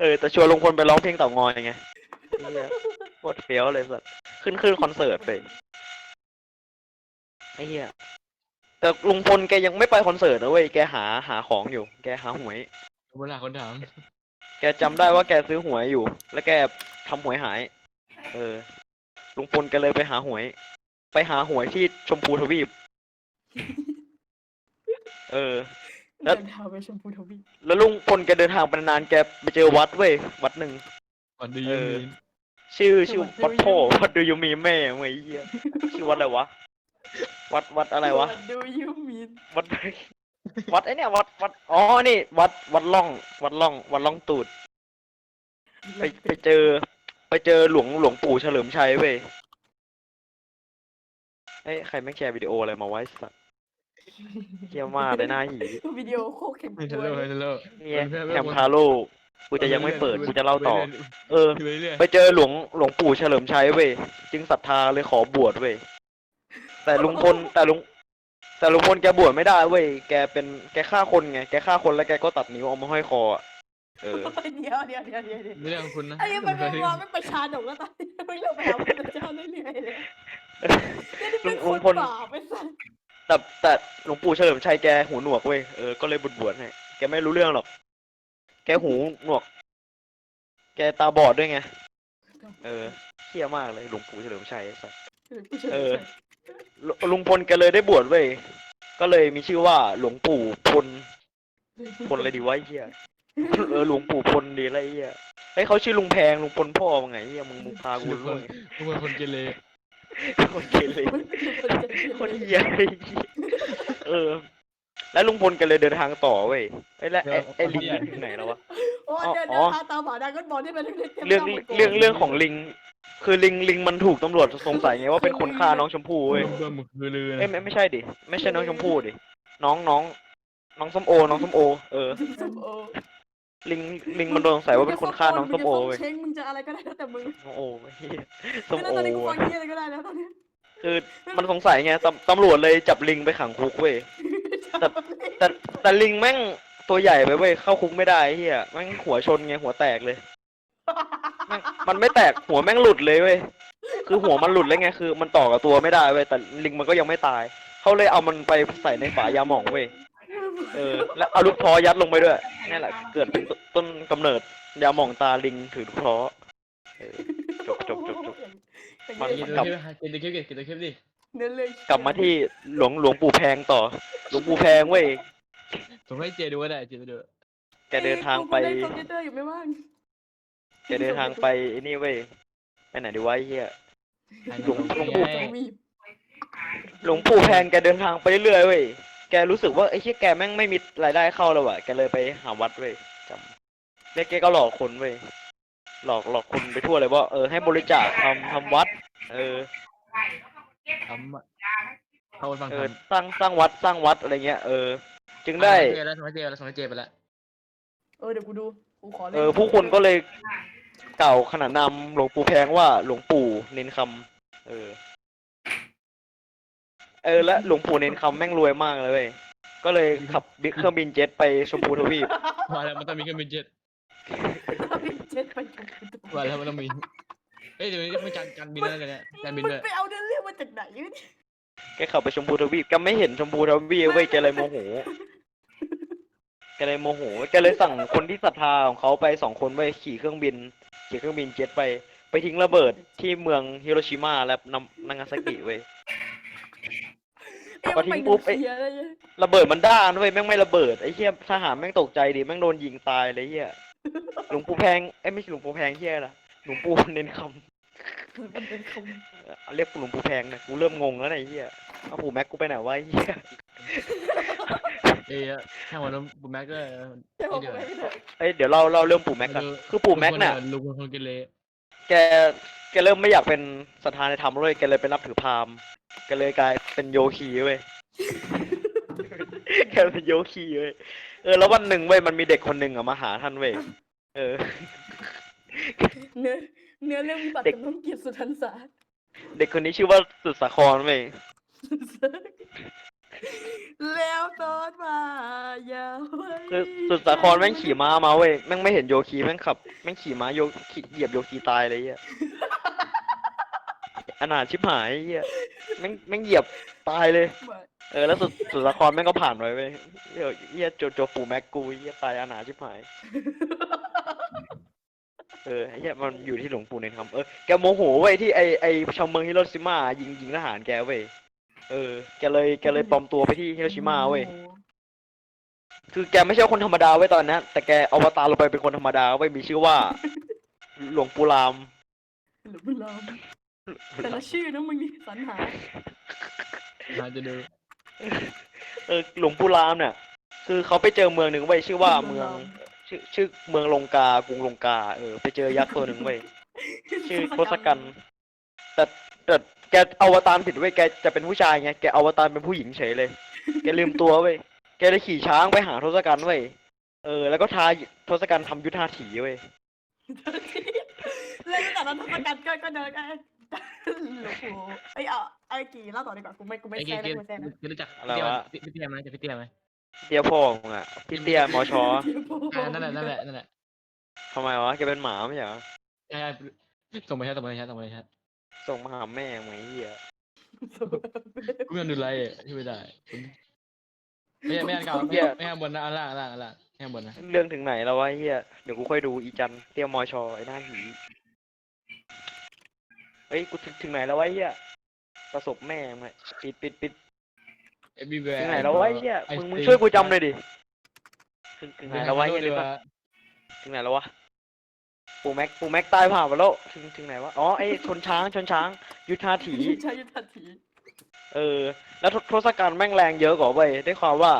เออแต่ชวนลุงพลไปร้องเพลงเต่างอยไงเหี้ยโคตรเฟี้ยวเลยสัสขึ้นขึ้นคอนเสิร์ตไปไอ้เหี้ยแต่ลุงพลแกยังไม่ไปคอนเสิร์ตนะเว้ยแกหาหาของอยู่ แกหาหวย เวลาคนถามแกจำได้ว่าแกซื้อหวยอยู่ แล้วแกทำหวยหาย เออ ลุงพลแกเลยไปหาหวย ไปหาหวยที่ชมพูทวีป เออ แล้ว เดินทางไปชมพูทวีปแล้วลุงพลแกเดินทางไปนานๆแกไปเจอวัดเว้ยวัดหนึ่ง วันดีเอยูอมีนชื่อชื่อวัดพ่อวัดดูยูมีแม่เว้ยไอ้เหี้ยชื่อวัดอะไรวะ วัดวัดอะไรวะ ดูยูมีนวัด วัดไอเนี่ยวัดวัดอ๋อนี่ วัดวัดล่อง วัดล่อง วัดล่องตูด ไปไปเจอ ไปเจอหลวงหลวงปู่เฉลิมชัยเว้ยเอ้ยใครไม่งแชร์วิดีโออะไรมาไว้สัตว์ เยี่ยมมากเลยหน้าหีวิดีโอโคตรเข็มไม่ตัทันวโลกเลไม่ยทันโลกเนี่ยเพื่อนๆแคมทาโร่กูจะยังไม่เปิดกูจะเล่าต่อ เออ ไปเรื่อยไปเจอหลวงหลวงปู่เฉลิมชัยเว้ยจึงศรัทธาเลยขอบวชเว้ยแต่ลุงพลแต่ลุงแต่ลุงพลแกบวชไม่ได้เว้ยแกเป็นแกฆ่าคนไงแกฆ่าคนแล้วแกก็ตัดนิ้วเอามาห้อยคออะเออ เดี๋ยวเดี๋ยวเดี๋ยวเดี๋ยวเดี๋ยวไม่เรื่องของคุณนะไอ้ยังไปไปมาไม่ประชาดกแล้วตอนนี้ไม่เราไปหาพระเจ้าเรื่อยๆเลยลุงลุงพลบาปไม่สั่น แต่แต่หลวงปู่เฉลิมชัยแกหูหนวกเว้ย เออ ก็เลยบวชบวชให้ แกไม่รู้เรื่องหรอก แกหูหนวก แกตาบอดด้วยไง เออเที่ยมากเลยหลวงปู่เฉลิมชัยไอ้สัส เออ ลุลุงพลแกเลยได้บวชเว้ย ก็เลยมีชื่อว่าหลวงปู่พล พลอะไรดีวะไอ้เหี้ย เออหลวงปู่พลดีอะไรไอ้เหี้ยเฮ้ยเขาชื่อลุงแพงลุงพลพ่อไงไอ้เหี้ยมึงมึงพากูทุกคด้วนยทุกคนคนเกเร คนเกเรคนเหี้ยไอ้เหี้ยเออ แล้วลุงพลแกเลยเดินทางต่อเว้ยเอ้ยแล้วไอ้ไอ้ลิงนี่ถึงไหนแล้ววะ โอ้เดินอ๋เดิอนทางตามหาดราก้อนบอลที่มันเล็กๆเรื่องเรื่องเรื่องของลิง คือลิงลิงมันถูกตำรวจสงสัยไงว่าเป็นคนฆ่าน้องชมพู่เว้ยเพื่อนมึงคือลือเอ้ยนะไม่ไม่ใช่ดิ ไม่ใช่น้องชมพู่ดิ น้องน้อง น้องส้มโอ น้องส้มโอ เออส้มโอ ลิงลิงมันโดนสงสัยว่าเป็นคนฆ่าน้องส้มโอมึงเว้ยจะเช้งมึงจะอะไรก็ได้แล้วแต่มึงส้มโอไอ้เหี้ยส้มไม่โอตอนนี้กูฟัอะงเฮียอะไรก็ได้แล้วตอนนี้คือมันสงสัยไงตำตำรวจเลยจับลิงไปขังคุกเว้ย แต่ แต่แต่ลิงแม่งตัวใหญ่ไปเว้ยเข้าคุกไม่ได้ไอ้เฮียแม่งหัวชนไงหัวแตกเลยแม่งมันไม่แตกหัวแม่งหลุดเลยเว้ยคือหัวมันหลุดเลยไงคือ มันต่อกับตัวไม่ได้เว้ยแต่ลิงมันก็ยังไม่ตายเขาเลยเอามันไปใส่ในฝายาหม่องเว้ย เออ แล้วเอาลูกท้อยัดลงไปด้วยนี่แหละ เกิดเป็นต้นกำเนิดยาหม่องตาลิงถือลูกท้อเออจบจบจบจบ มันกินกลัตัวบคลิปกินตัวคลิปกินตัวคลิปดิเนื้อเลยกลับมาที่หลวงหลวงปู่แพงต่อ หลวงปู่แพงเว้ย ส่งให้เจดูก็ได้เจไปดูแกเดินทางไป เล่นคอมพิวเตอร์อยู่ไม่ว่างแกเดินทางไปไอ้นี่เว้ย ไปไหนดีวะไอ้เฮีย หลวงหลวงปู่ต้องมีบหลวงปู่แพงแกเดินทางไปเรื่อยๆเว้ย แกรู้สึกว่าไอ้เฮียแกแม่งไม่มีรายได้เข้าแล้วว่ะแกเลยไปหาวัดเว้ยจำแล้วแกก็หลอกคนเว้ยหลอกหลอกคนไปทั่วเลยว่าเออให้บริจาคทำทำวัด เออ ทำเข้าฟังเอทอสร้างสร้างวัดสร้างวัดอะไรเงี้ยเออ จึงได้ เจแล้วส่งให้เจแล้วส่งให้เจไปแล้วเออเดี๋ยวกูดูกูขอเล่นเออ ผู้คนก็เลยกล่าวขนานนามหลวงปู่แพงว่าหลวงปู่เน้นคำเออ เออและหลวงปู่เน้นคำแม่งรวยมากเลยเว้ยก็เลยขับบิเครื่องบินเจ็ตไปชมพูทวีปมาแล้วมันต้องมีเครื่องบินเจ็ตเจ็ดไปจุดมาแล้วมันต้องมีเอ้ยเดี๋ยวนี้ไม่การการบินแล้วกันเนี่ยการบินมึงด้วยไปเอาเนื้อเรื่องมาจากไหนเนี่ยแกขับไปชมพูทวีปแกไม่เห็นชมพูทวีปเว้ยแกเลยโมโหแกเลยโมโหแกเลยสั่งคนที่ศรัทธาของเขาไปสองคนไปขี่เครื่องบินขี่เครื่องบินเจ็ตไป ไปทิ้งระเบิดที่เมืองฮิโรชิมาและนำนางาซากิเว้ย พอทิ้งปุ๊บไอ้เหี้ยอะไรเนี่ยระเบิดมันด้านเว้ยแม่งไม่ระเบิดไอ้เหี้ยทหารแม่งตกใจดิแม่งโดนยิงตายเลยเหี้ยหลวงปู่แพงเอ้ยไม่ใช่หลวงปู่แพงเหี้ยละหลวงปู่เน้นคมันเป็นคำำเอ่อเรียกหลวงปู่แพงนะกูเริ่มงงแล้วนะไอ้เหี้ยเอาปู่แม็กกูไปไหนวะไอ้เหี้ยเอ้ยแค่วันนั้นบุแม็กก็แต่ผมเดี๋ยวไม่ได้ เอ้ยเดี๋ยวเราเราเริ่มปู่แม็กกันคือปู่แม็กเนี่ยลุงคนเกเร แกแกเริ่มไม่อยากเป็นสถานในธรรมเลยแกเลยไปนับถือพราหมณ์แกเลยกลายเป็นโยคีเว้ย แกเป็นโยคีเว้ย เออ แล้ววันหนึ่งเว้ยมันมีเด็กคนหนึ่งอะมาหาท่านเว้ย เออ เนื้อเนื้อเรื่องวิบัติเด็กจำต้องเกียรติสุทันษาเด็กคนนี้ชื่อว่าสุดสาครเว้ย แล้วตอนมาอย่าไว้คือสุดสาครแม่งขี่ม้ามาเว้ยแม่งไม่เห็นโยคีแม่งขับแม่งขี่ม้าโยขี่เหยียบโยคีตายเลยไอ้เหี้ยอนาถชิบหายไอ้เหี้ยแม่งแม่งเหยียบตายเลย เออแล้วสุดสุดสาครแม่งก็ผ่านไปเว้ยเหี้ยเหี้ยโจโจฟูแม็กกูไอ้เหี้ยตายอนาถชิบหาย เออไอ้เหี้ยมันอยู่ที่หลวงปู่เนรคำเออแกโมโหเว้ยที่ไอไอชาวเมืองฮิโรชิมายิงยิงทหารแกเว้ย เออ แกเลยแกเลยปลอมตัวไปที่ฮิโรชิมาเว้ย คือแกไม่ใช่คนธรรมดาไว้ยตอนนั้นแต่แกอวตารลงไปเป็นคนธรรมดาไว้ยมีชื่อว่า หลวงปู่ราม หรือบุลอมแต่ละชื่อนะมึงนี่สรรหาน่าจะดูเออหลวงปู่รามเนี่ยคือเขาไปเจอเมืองหนึ่งไว้ยชื่อว่าเมือง ชื่อชื่อเมืองลงกากรุงลงกา เออ ไปเจอยักษ์ตัวหนึ่งไว้ยชื่อทศกัณฐ์แต่ แต่แกอวตารผิดไว้ยแกจะเป็นผู้ชายไงแกอวตารเป็นผู้หญิงเฉยเลย แกลืมตัวเว้ยแกเลยขี่ช้างไปหาทศกัณฐ์เว้ยเออ แล้วก็ทาทศกัณฐ์ทำยุทธาถีเว้ยเล่นแต่ละทศกัณฐ์ก็ก็เดินกันหลวงปู่ไอ้ยเอาไอ้กี่เล่าต่อดีกว่ากูไม่กูไม่ไอ้เกแซ่มนะกูไม่แซ่นะเกมรู้จักอะไรวะพี่เตี้ยไหมจะพี่เตี้ยไหมเตี้ยพ่อมึงอะพี่เตี้ยมอชออ่านั่นแหละนั่นแหละนั่นแหละทำไมวะแกเป็นหมาไม่ใช่เหรอใช่ใช่ส่งไปแชทส่งไปแชทส่งไปแชท ส่งมาหาแม่ไหมเหี้ยกูไม่ดูไลฟ์ที่ไม่ได้ไม่ใช่ไม่อันเก่าไม่ไม่ข้างบนนะอันล่างอันล่างอันล่างข้างบนนะเรื่องถึงไหนแล้ววะเหี้ยเดี๋ยวกูค่อยดูอีจันเตี้ยมอชอไอ้หน้าหีเฮ้ยกูถึงถึงไหนแล้ววะเหี้ยประสบแม่งเลยปิดปิดปิดเอ็มบีแวร์ถึงไหนแล้ววะเหี้ยมึงมึงช่วยกูจำหน่อยดิถึงถึงไหนแล้ววะเหี้ยนี่ปะถึงไหนแล้ววะ ปูแม็กปูแม็กตายผ่านไปแล้วถึงถึงไหนวะอ๋อไอ้ชนช้างชนช้าง ยุทธาถี ใช้ยุทธถีเออ แล้วททศกัณฐ์แม่งแรงเยอะกว่าเว้ยได้ความว่า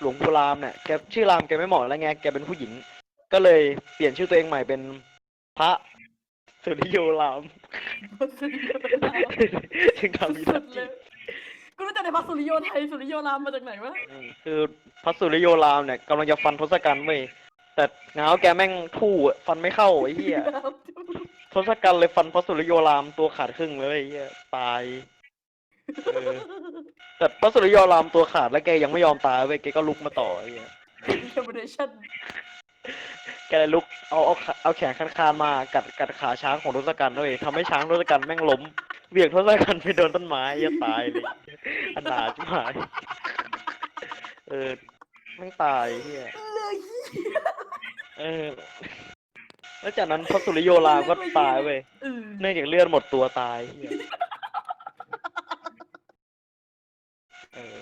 หลวงปู่รามเนี่ยแกชื่อรามแกไม่เหมาะแล้วไงแกเป็นผู้หญิง ก็เลยเปลี่ยนชื่อตัวเองใหม่เป็นพระสุริโยรามถึงทำมีสุทัดพเลยกูรู้จักในพระสุริโยไทยสุริโยรามมาจากไหนวะ อืมคือพระสุริโยรามเนี่ยกำลังจะฟันทศกัณฐ์เว้ย แต่ง้าวแกแม่งทู่อะฟันไม่เข้าไอ้เหี้ยทศกัณฐ์เลยฟันพระสุริโยรามตัวขาดครึ่งเลยไอ้เหี้ยตาย เออ แต่พระสุริโยรามตัวขาดแล้วแกยังไม่ยอมตายเว้ยแกก็ลุกมาต่อไอ้เหี้ยเทมเบอชั่นแกเลยลุกเอาเอาขาเอาแขนคานๆมากัดกัดขาช้างของทศกัณฐ์ด้วยทำให้ช้างทศกัณฐ์แม่งล้มเบี่ยงทศกัณฐ์ไปโดนต้นไม้ยัตายเลยอันดาจิ๋หายเออแม่งตายเฮียเลยเออ แล้วจากนั้นพระสุริโยรามก็ตายเว้ยเออเนื่องจากเลือดหมดตัวตายเฮียเออ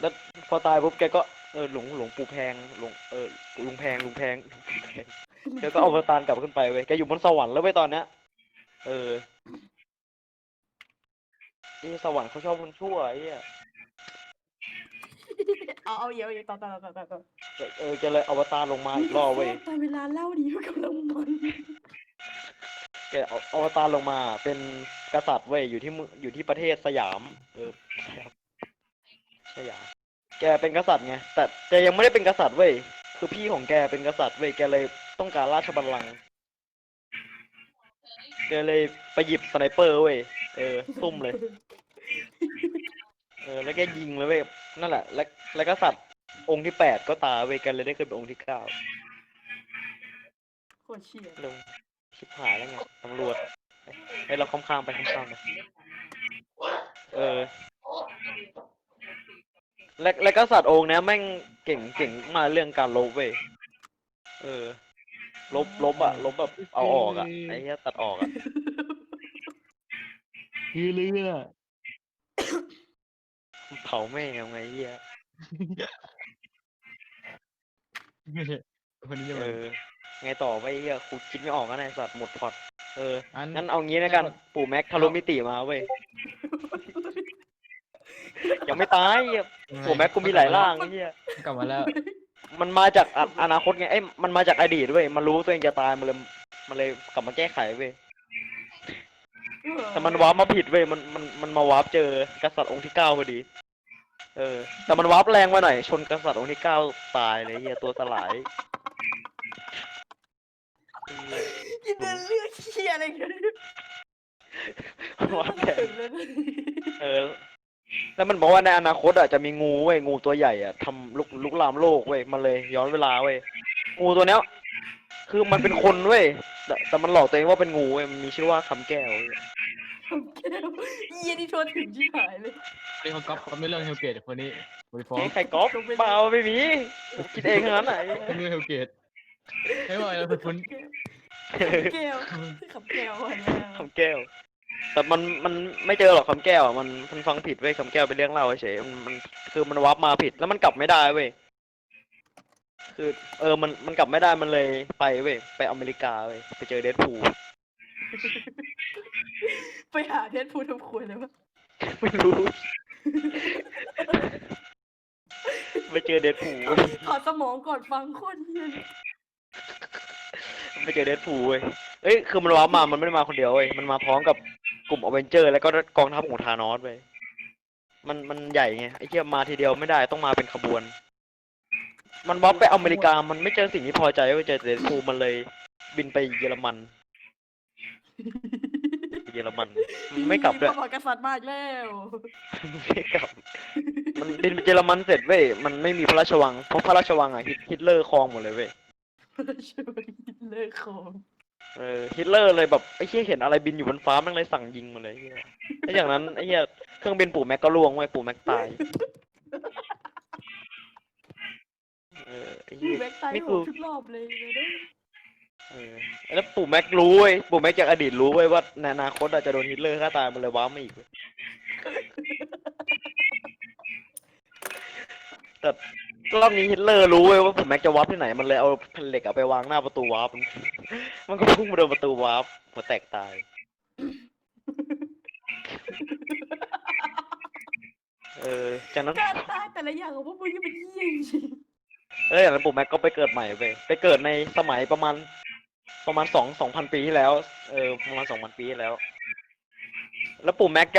แล้วพอตายปุ๊บแกก็เออหลวงหลวงปู่แพงหลวงเออลุงแพงลุงแพงลุงแพงแกก็เอาอวตารกลับขึ้นไปเว้ยแกอยู่บนสวรรค์แล้วเว้ยตอนเนี้ยเออนี่สวรรค์เขาชอบคนชั่วไอ้เหี้ย เอาเอาเยอะๆต่อต่อต่อต่อต่อเออแกเลยอวตารลงมาอีกรอบเว้ยแต่เวลาเล่าดีอยู่กับเรามันแกเอาอวตารลงมา เป็นกษัตริย์เว้ยอยู่ที่เมืองอยู่ที่ประเทศสยาม เออสยามแกเป็นกษัตริย์ไงแต่แกยังไม่ได้เป็นกษัตริย์เว้ยคือพี่ของแกเป็นกษัตริย์เว้ยแกเลยต้องการราชบัลลังก์แกเลยไปหยิบสไนเปอร์เว้ยเออซุ่มเลย เออแล้วแกยิงเลยเว้ย นั่นแหละ แล้วแล้วก็สัตว์องค์ที่แปดก็ตายเว้ยกันเลยได้ขึ้นเป็นองค์ที่เก้าโคตรเชี่ยลงชิบหายแล้วไงตำรวจให้ยเราข้ามๆไปข้ามๆไปเออ และแล้วก็สัตว์องค์เนี้ยแม่งเก่งเก่งมากเรื่องการลบเว้ยเออ ลบลบอะลบแบบเอาออกอะไอ้เหี้ยตัดออกอะคือเรือ เผาแม่งเอาไงเหี้ยคนนี้จะเอมา อ ไงต่อไปเหี้ยกูคิดไม่ออกแล้วไอ้สัตว์หมดพอดเออ อัน งั้นเอางี้แล้วกัน ปู่แม็กทะลุมิติมาเว้ย ยังไม่ตายเหี้ยปู่แม็กกูมีหลายร่างไอ้เหี้ย กลับมาแล้ว มันมาจากออนาคตไง เอ้ย มันมาจากอดีตเว้ย มันรู้ตัวเองจะตาย มันเลย มันเลยกลับมาแก้ไขเว้ย แต่มันวาร์ปมาผิดเว้ยมันมันมันมาวาร์ปเจอกษัตริย์องค์ที่เก้าพอดี เออ แต่มันวาร์ปแรงมาหน่อย ชนกษัตริย์องค์ที่เก้าตายเลยเหี้ยตัวสลายกินเดินเลือกเชี่ยอะไรกันวาร์ปแรงเออ แล้วมันบอกว่าในอนาคตอะจะมีงูเว้ยงูตัวใหญ่อะทำลุกลุกลามโลกเว้ยมันเลยย้อนเวลาเว้ยงูตัวเนี้ย คือมันเป็นคนเว้ยแต่แต่มันหลอกตัวเองว่าเป็นงูเว้ยมันมีชื่อว่าคำแก้วเว้ยคำแก้วเยี่ยนี่โทษถึงชิบหายเลยนี่เขาก๊อปเขาไม่เรื่องเฮลเกตคนนี้ไปฟ้องเจ๊ใครก๊อปเปล่าไม่มีคิดเองทั้งนั้นไหนเรื่องเฮลเกตไม่ว่าเราคุณคำแก้วคำแก้วอะไรเนี่ยคำแก้ว แต่มันมันไม่เจอหรอกคำแก้วอะมันมันฟังผิดเว้ยคำแก้วเป็นเรื่องเล่าเฉยมันมันคือมันวับมาผิดแล้วมันกลับไม่ได้เว้ย คือเออมันมันกลับไม่ได้มันเลยไปเว้ยไปอเมริกาเว้ยไปเจอเดดพูลไปหาเทสพูดทำครัวเลยวะไม่รู้ ไปเจอเดดพูลถอดสมองก่อนฟังโคนเยี่ยเลยไปเจอเดดพูลเว้ยเอ้ยคือมันวับมามันไม่ได้มาคนเดียวเว้ยมันมาพร้อมกับกลุ่มอเวนเจอร์ แล้วก็กองทัพของธานอสเว้ยมันมันใหญ่ไงไอ้เหี้ยมาทีเดียวไม่ได้ต้องมาเป็นขบวน มันวับไปอเมริกา มันไม่เจอสิ่งที่พอใจเว้ยเจอเดดพูลมันเลย บินไปเยอรมันไปเยอรมันมัน ไม่กลับด้วย พระมหากษัตริย์มากแล้วไม่กลับ มันบินไปเยอรมันเสร็จเว้ย มันไม่มีพระราชวัง เพราะพระราชวังอะฮิตฮิตเลอร์ครองหมดเลยเว้ย ช่วยเลิกของเออฮิตเลอร์เลยแบบไอ้เหี้ยเห็นอะไรบินอยู่บนฟ้ามันเลยสั่งยิงมาเลยไอ้เหี้ยแล้วอย่างนั้นไอ้เหี้ยเครื่องบินปู่แม็กก็ล่วงเว้ยปู่แม็กตายเออ ไอ้เหี้ยแบ็กตายนี่หคืมอดทุกรอบเลยเลยนะเออแล้วปู่แม็กรู้เว้ยปู่แม็กจากอดีตรู้เว้ยว่าในอนาคตอาจจะโดนฮิตเลอร์ฆ่าตายมันเลยว้าร์ปมาอีกเว้ยแต่รอบนี้ฮิตเลอร์รู้เว้ยว่าปู่แม็กจะวาร์ปที่ไหนมันเลยเอาแผ่นเหล็กเอาไปวางหน้าประตูวาร์ปมันมันก็พุ่งมาโดนประตูวาร์ปหัวแตกตาย เออจากนั้น การตายแต่ละอย่างของพวกมึงนี่มันเยี่ยจริง เอออย่างนั้นปู่แม็กก็ไปเกิดใหม่ไปไปเกิดในสมัยประมาณ ประมาณสองสองพันปีที่แล้ว เออประมาณสองพันปีที่แล้ว แล้วปู่แม็กแก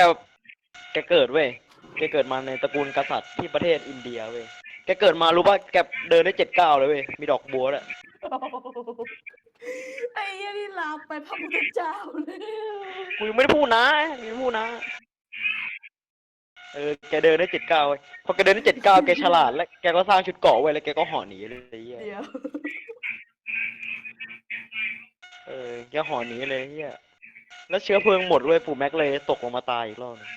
แกเกิดเว้ยแกเกิดมาในตระกูลกษัตริย์ที่ประเทศอินเดียเว้ยแกเกิดมารู้ป่ะแกเดินได้เจ็ดเก้าวเลยเว้ยมีดอกบัวด้วยไอ้เหี้ยนี่ลามไปพระพุทธเจ้าเลยกูยังไม่ได้พูดนะยังไม่ได้พูดนะ เออแกเดินได้เจ็ดเก้าวเว้ยพอแกเดินได้เจ็ดเก้าวแกฉลาด แล้วแกก็สร้างชุดเกราะไว้แล้วแกก็ห่อหนีเลยไอ้เหี้ยเดี๋ยวเออแกห่อหนีเลยเฮียแล้วเชื้อเพลิงหมดเลยปู่แม็กเลยตกลงมาตายอีกรอบหนึ่ง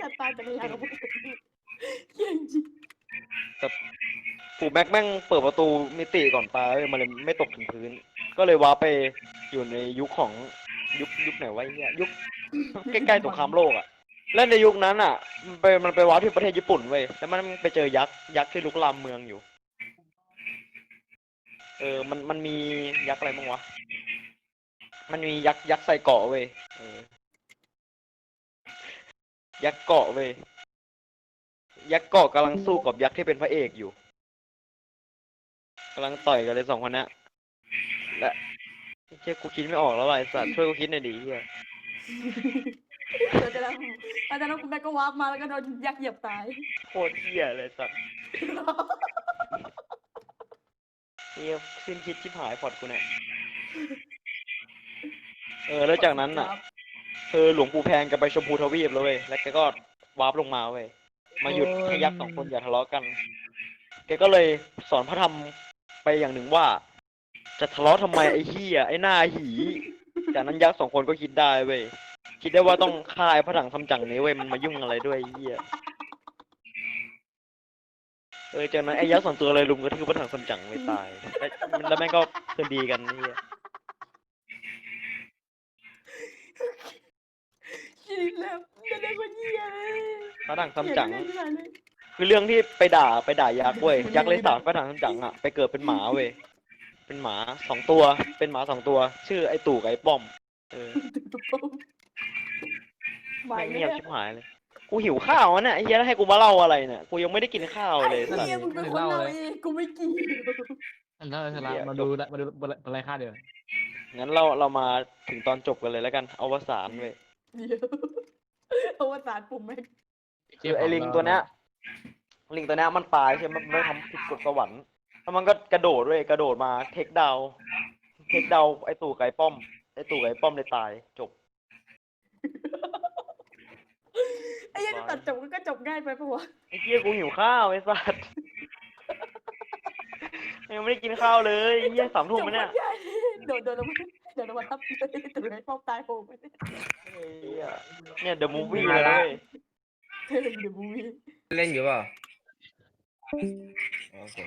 การตายแต่ละอย่างของพวกมึงนี่เยี่ยจริงปู่แม็กแม่งเปิดประตูมิติก่อนตายเว้ยมันเลยไม่ตกถึงพื้น ก็เลยว้าร์ปไปอยู่ในยุคของยุคยุคไหนวะไอ้เฮียยุคใกล้ๆสงครามโลกอะ แล้วในยุคนั้นอะ มันไปมันไปว้าร์ปที่ประเทศญี่ปุ่นเว้ยแล้วมันไปเจอยักษ์ยักษ์ที่ลุกลามเมืองอยู่ เออ มันมันมียักษ์อะไรบ้างวะ มันมียักษ์ยักษ์ใส่เกาะเว้ยเออยักษ์เกาะเว้ยยักษ์เกาะกำลังสู้กับยักษ์ที่เป็นพระเอกอยู่กำลังต่อยกันเลยสองคนนี้และเชี่ยกูคิดไม่ออกแล้วว่ะไอ้สัตว์ช่วยกูคิดหน่อยดิเฮีย เดี๋ยวจะนั้นอาจารย์คุณแม่ก็วาร์ปมาแล้วก็โดนยักษ์เหยียบตาย โคตรเฮียเลยสัตว์เฮียสิ้นคิดชิบหายพอดกูเนี่ยเออแล้วจากนั้นอะคือหลวงปู่แพงแกไปชมพูทวีปแล้วเว้ยแล้วแกก็วาร์ปลงมาเว้ยมาหยุดให้ยักษ์สองคนอย่าทะเลาะกันแกก็เลยสอนพระธรรมไปอย่างหนึ่งว่า จะทะเลาะทำไมไอ้เหี้ยไอ้หน้าหี จากนั้นยักษ์สองคนก็คิดได้เว้ย คิดได้ว่าต้องฆ่าไอ้พระถังทำจังนี้เว้ยมันมายุ่งอะไรด้วยไอ้เหี้ยเออจากนั้นไอ้ยักษ์สองตัวเลยลุมกระทืบพระถังทำจังไม่ตายแล้วแล้วแม่งก็คืนดีกันไอ้เหี้ยชีวิตแล้วไม่ได้คนเยี่ยเลยพระถังทำจังเหี้ยไม่ได้เลยคือเรื่องที่ไปด่าไปด่ายักษ์เว้ยยักษ์เลยสาบพระถังทำจังอะไปเกิดเป็นหมาเว้ยเป็นหมาสองตัว เป็นหมาสองตัว ชื่อไอ้ตู่กับไอ้ป้อม เออตุ๊บปุ๊บ ไหวแม่งไหมเงียบเนี่ยชิบหายเลย กูหิวข้าวอะเนี่ยไอ้เหี้ยแล้วให้กูมาเล่าอะไรเนี่ย กูยังไม่ได้กินข้าวเลยไอ้สัตเหี้ยว์มึงเป็นคนเล่าเองกูไม่เกี่ยวอันนั้นชนะมาดูมาดูอะไรค่าเดียวงั้นเราเรามาถึงตอนจบกันเลยแล้วกันอวสานเว้ยเดี๋ยวเอาวสานปุ่มแม่งคือไอ้ลิงตัวเนี้ยลิงตัวเนี้ยมันตายใช่ไหมมันไม่ทำผิดกฎสวรรค์แล้วมันก็กระโดดเว้ยกระโดดมาเทคดาวน์เทคดาวน์ไอ้ตู่กับไอ้ป้อมไอ้ตู่กับไอ้ป้อมเลยตายจบ ไอ้เหี้ยันตัดจบก็จบง่ายไปปะวะไอ้เหี้ยกูหิวข้าวไอ้สัสยังไม่ได้กินข้าวเลยไอ้เหี้ยสามทุ่มแล้วเนี่ยจบง่ายโดนโดนลงมาโดนลงมาทับตื่นให้ป้อมตายโหงไปเนี่ยไอ้เหี้ยเนี่ยเดอะมูฟวี่เลยนะเว้ยเดี๋ยวมูวี่เล่นอยู่เปล่าโอเค